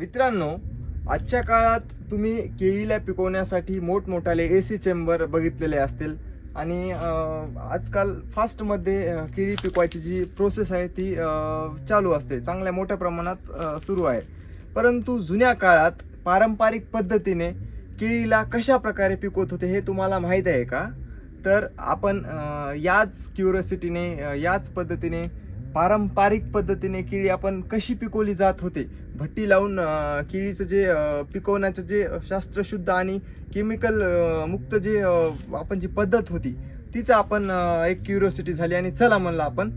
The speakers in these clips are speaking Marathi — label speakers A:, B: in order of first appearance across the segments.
A: मित्रांनो आजच्या काळात तुम्ही केळीला पिकवण्यासाठी मोठमोठाले ए सी चेंबर बघितलेले असतील. आणि आजकाल फास्टमध्ये केळी पिकवायची जी प्रोसेस आहे ती चालू असते. चांगल्या मोठ्या प्रमाणात सुरू आहे. परंतु जुन्या काळात पारंपरिक पद्धतीने केळीला कशा प्रकारे पिकवत होते हे तुम्हाला माहीत आहे का? तर आपण याच क्युरियोसिटीने याच पद्धतीने पारंपरिक पद्धतीने केळी आपण कशी पिकवली जात होते? भट्टी लावून केळीचं जे पिकवण्याचं जे शास्त्रशुद्ध आणि केमिकल मुक्त जे आपण जी पद्धत होती तीच आपण एक क्युरिओसिटी झाली आणि चला म्हणलं आपण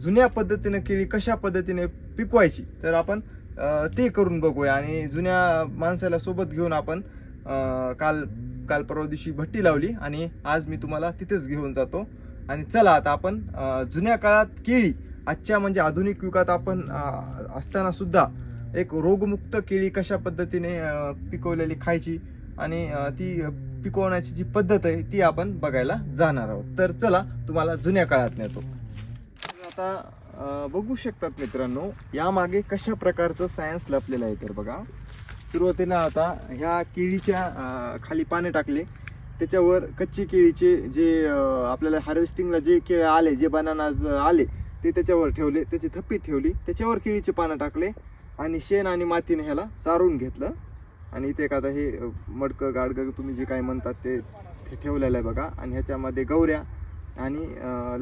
A: जुन्या पद्धतीने केळी कशा पद्धतीने पिकवायची? तर आपण ते करून बघूया आणि जुन्या माणसाला सोबत घेऊन आपण काल काल परवा दिवशी भट्टी लावली आणि आज मी तुम्हाला तिथेच घेऊन जातो. आणि चला आता आपण जुन्या काळात केळी आजच्या म्हणजे आधुनिक युगात आपण असताना सुद्धा एक रोगमुक्त केळी कशा पद्धतीने पिकवलेली खायची आणि ती पिकवण्याची जी पद्धत आहे ती आपण बघायला जाणार आहोत. तर चला तुम्हाला जुन्या काळात नेतो. आता बघू शकतात मित्रांनो यामागे कशा प्रकारचं सायन्स लपलेलं आहे तर बघा. सुरुवातीला आता ह्या केळीच्या खाली पाने टाकले. त्याच्यावर कच्ची केळीचे जे आपल्याला हार्वेस्टिंगला जे केळ आले जे बनानाज आले ते त्याच्यावर ठेवले त्याची थप्पी ठेवली त्याच्यावर केळीचे पानं टाकले आणि शेण आणि मातीने ह्याला सारून घेतलं. आणि इथे एखादा आता हे मडकं गाडगं तुम्ही जे काय म्हणतात ते ते ठेवलेलं आहे बघा. आणि ह्याच्यामध्ये गवऱ्या आणि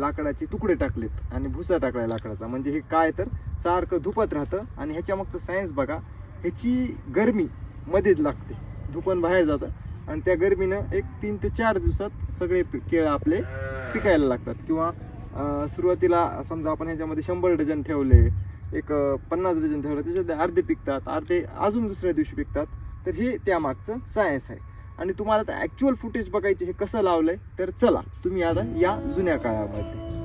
A: लाकडाचे तुकडे टाकलेत आणि भुसा टाकलाय लाकडाचा. म्हणजे हे काय तर सारखं धुपत राहतं आणि ह्याच्यामागचं सायन्स बघा ह्याची गरमी मध्येच लागते. धुपण बाहेर जातं आणि त्या गरमीनं एक तीन ते चार दिवसात सगळे केळं केळ आपले पिकायला लागतात. किंवा सुरुवातीला समजा आपण ह्याच्यामध्ये शंभर डझन ठेवले एक पन्नास डझन ठेवले त्याच्यात अर्धे पिकतात अर्धे अजून दुसऱ्या दिवशी पिकतात तर हे त्यामागचं सायन्स आहे. आणि तुम्हाला आता ॲक्च्युअल फुटेज बघायचे हे कसं लावलं आहे तर चला तुम्ही आता या जुन्या काळामध्ये.